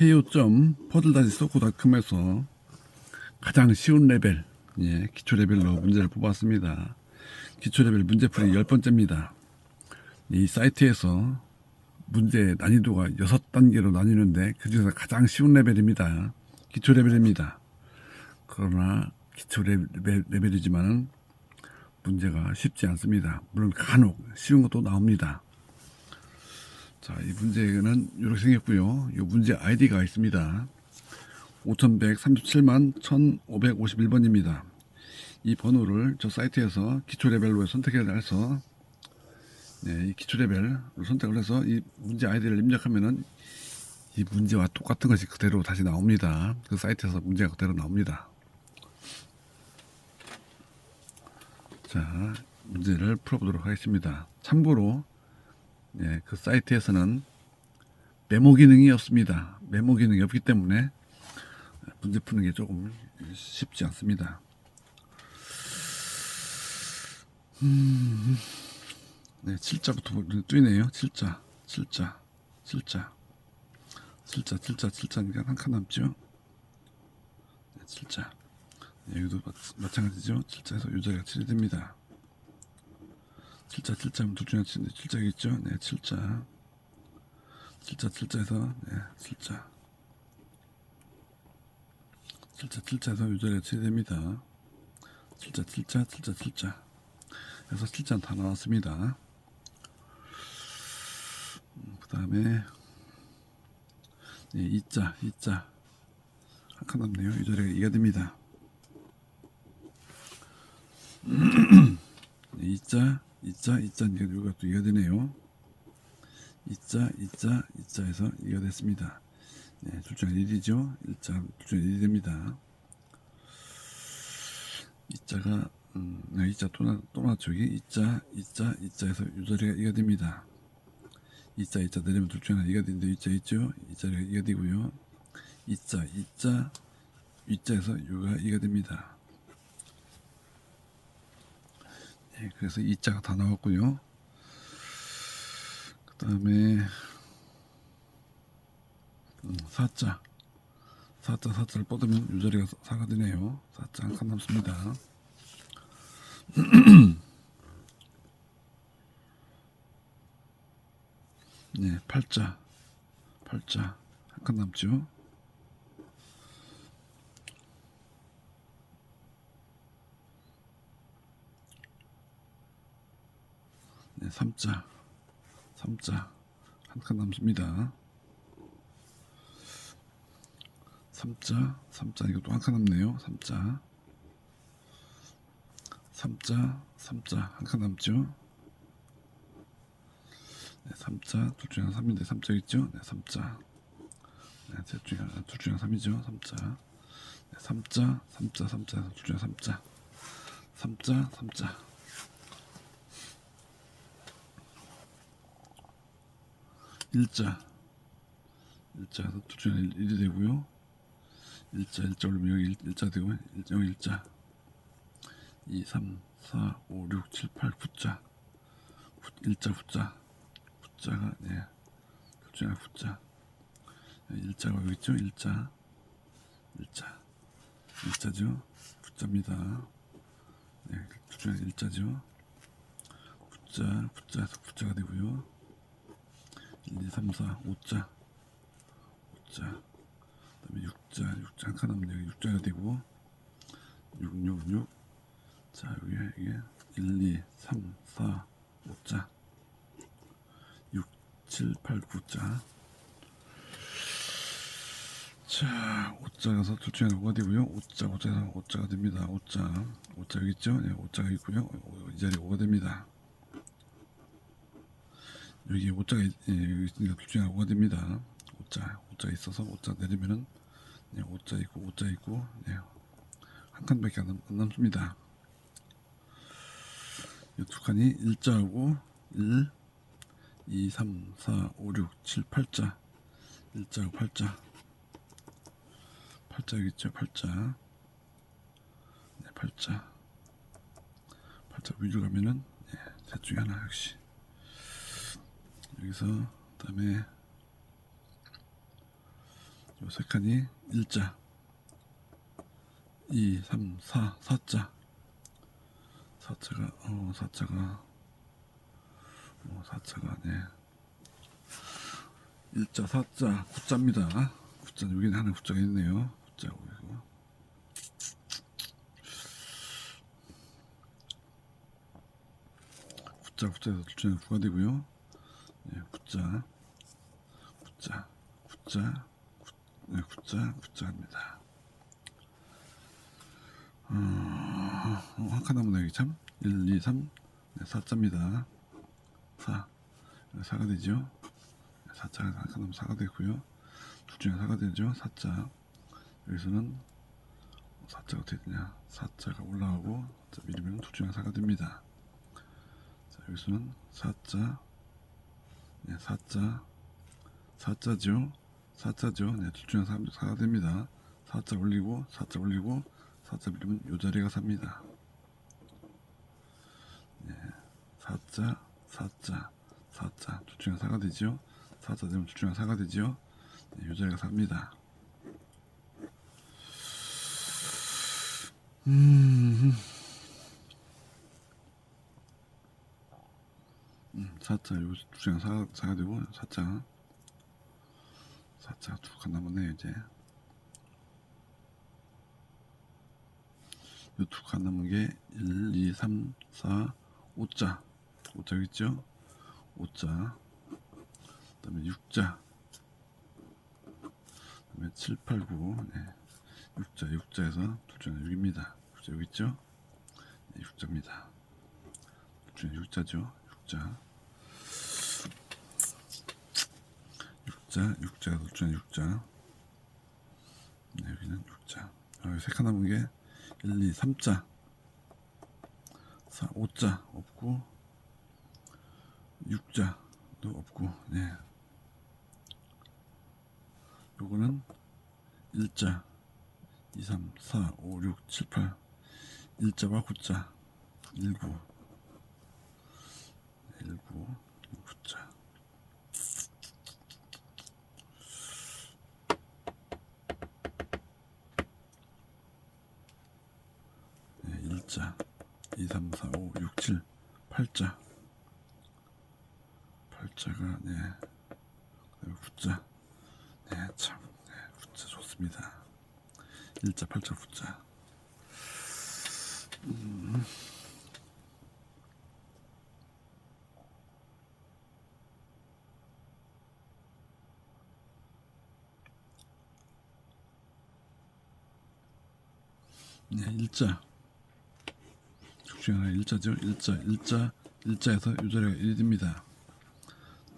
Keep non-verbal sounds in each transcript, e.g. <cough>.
KO.퍼즐다시 소코닷컴에서 가장 쉬운 레벨, 예, 기초 레벨로 문제를 뽑았습니다. 기초 레벨 문제풀이 10번째입니다. 이 사이트에서 문제 난이도가 6단계로 나뉘는데 그중에서 가장 쉬운 레벨입니다. 기초 레벨입니다. 그러나 기초 레벨, 레벨이지만은 문제가 쉽지 않습니다. 물론 간혹 쉬운 것도 나옵니다. 자, 이 문제는 이렇게 생겼고요. 이 문제 아이디가 있습니다. 5137만 1551번입니다. 이 번호를 저 사이트에서 기초 레벨로 선택을 해서 네, 이 기초 레벨을 선택을 해서 이 문제 아이디를 입력하면은 이 문제와 똑같은 것이 그대로 다시 나옵니다. 그 사이트에서 문제가 그대로 나옵니다. 자, 문제를 풀어보도록 하겠습니다. 참고로 예, 그 사이트에서는 메모 기능이 없습니다. 메모 기능이 없기 때문에 문제 푸는 게 조금 쉽지 않습니다. 음, 네, 7자부터 뛰네요. 7자, 7자, 7자, 7자, 7자, 7자니까 한 칸 남죠. 네, 7자. 네, 여기도 마, 마찬가지죠. 7자에서 요자리가 7이 됩니다. 7자, 7자면 둘 중에 7, 7자겠죠. 네, 7자. 7자, 7자에서, 네, 7자. 7자, 7자에서 요자리가 7이 됩니다. 7자, 7자, 7자, 7자. 그래서 7자 다 나왔습니다. 그 다음에, 네, 2자, 2자. 한칸 남네요. 요자리가 2가 됩니다. <clears throat> 2자, 2자, 2자니까 요가 또 2가 되네요. 2자, 2자, 2자에서 2가 됐습니다. 네, 둘 중에 1이죠. 1자, 둘 중에 1이 됩니다. 2자가, 음, 네, 2자 또, 나, 또 나 쪽이 2자, 2자, 2자에서 요자리가 2가 됩니다. 2자, 2자 내리면 둘 중에 하나 2가 되는데 2자 있죠. 2자리가 2가 되고요. 2자, 2자, 2자에서 요가 2가 됩니다. 예, 그래서 이 자가 다 나왔고요. 그 다음에 음, 4자 4자 4자를 뻗으면 유자리가 4가 되네요. 4자 한 칸 남습니다. <clears throat> 네, 8자 8자 한 칸 남죠. 3자. 3자. 한 칸 남습니다. 3자 3자. 이것도 한 칸 남네요. 3자. 3자 3자. 한 칸 남죠? 네, 3자. 둘 중에 하나 3인데 3자 있죠? 네 3자. 네, 셋 중에 하나 둘 중에 3이죠? 3자. 네, 3자 3자 3자. 둘 중에 3자. 3자 3자 일자. 일자에서 둘 중에 일- 일이 되고요. 일자 일자 올리면 여기 일, 일자 되고 일, 여기 일자. 2, 3, 4, 5, 6, 7, 8, 9자. 일자 구자. 구자가 네. 둘중에 구자. 일자가 여기 있죠? 일자. 일자. 일자죠? 구자입니다. 네 둘중에 일자죠? 구자 구자에서 구자가 되고요 1, 2, 3, 4, 5자. 5자. 그 다음에 6자. 6자 한 칸 남면 여기 6자가 되고. 6, 6, 6 자, 여기에 이게 1, 2, 3, 4, 5자. 6, 7, 8, 9자. 자, 5자가서 둘 중에 하나가 되고요? 5자, 5자에서 5자가 됩니다. 5자. 5자 여기 있죠? 네, 5자가 있고요. 이 자리에 5가 됩니다 여기 5자가 예, 있으니까 둘 중에 하나가 됩니다. 5자, 5자 있어서 5자 내리면은 네, 5자 있고 5자 있고 네, 한 칸밖에 안, 남, 안 남습니다. 이두 칸이 일자하고 1, 2, 3, 4, 5, 6, 7, 8자. 일자하고 8자. 8자 여기 있죠 8자. 네, 8자. 8자 위로 가면은 네, 셋 중에 하나 역시 여기서 그다음에 요세 칸이 일자. 2, 3, 4, 4자. 4자가 어 4자가 어 4자가 네 일자 4자 9자입니다. 9자 여기는 하나 9자가 있네요. 9자고 이거 굿자 굿자에서 둘 중에 구가 되고요. 예, 굿자 굿자 굿자 굿, 네, 굿자 굿자입니다. 어, 어, 한칸 남은 여기 참 1, 2, 3 네, 4자입니다. 4 4가 되죠. 4자가 한칸 남은 4가 되고요. 둘 중에 4가 되죠. 4자 여기서는 4자가 어떻게 되냐 4자가 올라가고 자, 밀리면 둘 중에 4가 됩니다. 자, 여기서는 4자, 네, 4자, 4자죠. 4자죠. 네, 둘 중에 3, 4가 됩니다. 4자 올리고, 4자 올리고, 4자 밀리면 요 자리가 삽니다. 네, 4자, 4자, 4자, 둘 중에 4가 되죠. 4자 되면 둘 중에 4가 되죠. 네, 요 자리가 삽니다. 음, 음, 4자 요 두장 4, 4가 되고 4자. 4자 두칸 남았네요 이제. 요두칸 남은 게 1, 2, 3, 4, 5자. 5자 여기 있죠? 5자. 그 다음에 6자. 그 다음에 7, 8, 9 네. 6자 6자에서 둘 중에 6입니다. 6자 여기 있죠? 네, 6자입니다. 둘 중에 6자죠? 6자 6자 6자가 둘 중에 6자. 네, 여기는 6자. 여기 세칸 남은 게 1, 2, 3자. 4, 5자 없고 6자도 없고 네 요거는 1자 2, 3, 4, 5, 6, 7, 8 1자와 9자. 19 19 9자 네, 1자 2, 3, 4, 5, 6, 7 8자. 8자가 네. 그다음에 9자. 네 참. 네, 9자 좋습니다. 1자 8자 9자. 네, 일자. 하나 일자죠. 일자, 일자, 일자에서 요 자리가 1이 됩니다.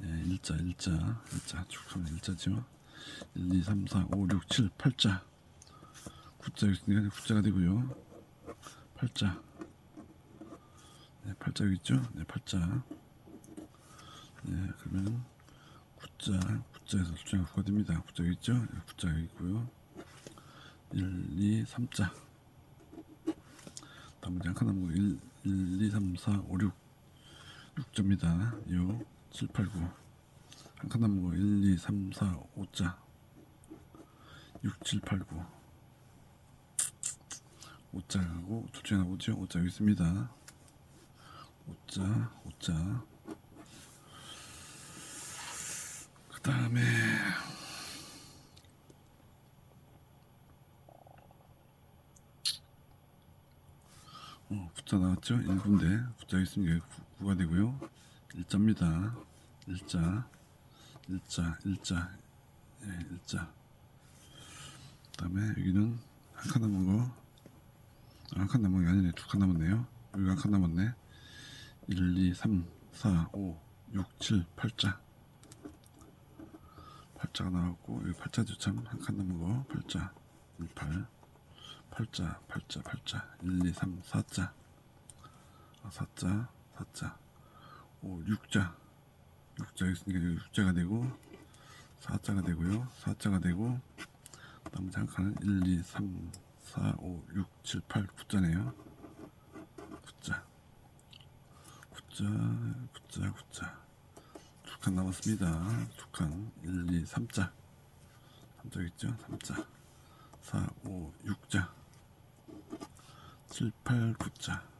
네, 일자, 일자, 일자, 축하면 일자죠. 1, 2, 3, 4, 5, 6, 7, 8자. 9자 있으니까 9자가 되고요. 8자. 네, 8자 여기 있죠. 네, 8자. 네, 그러면 9자, 9자에서 숫자가 9가 됩니다. 9자 여기 있죠. 네, 9자 여기 있고요. 1, 2, 3자. 다음 장 하나 뭐 1, 1, 2, 3, 4, 5, 6 6점입니다. 6, 7, 8, 9 한칸 남은 거 1, 2, 3, 4, 5자 6, 7, 8, 9 5자하고 둘 중에 하나 오죠? 5자 여기 있습니다. 5자, 5자 그 다음에 어, 숫자 나왔죠? 1군데 숫자 있으면 9가 되고요. 1자입니다. 1자, 1자, 1자, 예, 1자. 그 다음에 여기는 한 칸 남은 거, 아, 한칸 남은 게 아니네. 두 칸 남았네요. 여기 한 칸 남았네. 1, 2, 3, 4, 5, 6, 7, 8자. 8자가 나왔고, 여기 8자죠 참. 한 칸 남은 거, 8자, 1, 8. 8자, 8자, 8자, 1, 2, 3, 4자, 아, 4자, 4자, 5, 6자, 6자 있으니까 여기 6자가 되고, 4자가 되고요, 4자가 되고, 나머지 한 칸은 1, 2, 3, 4, 5, 6, 7, 8, 9자네요. 9자, 9자, 9자, 9자. 두 칸 남았습니다. 두 칸, 1, 2, 3자. 3자 있죠? 3자 4, 5, 6자 7, 8, 9자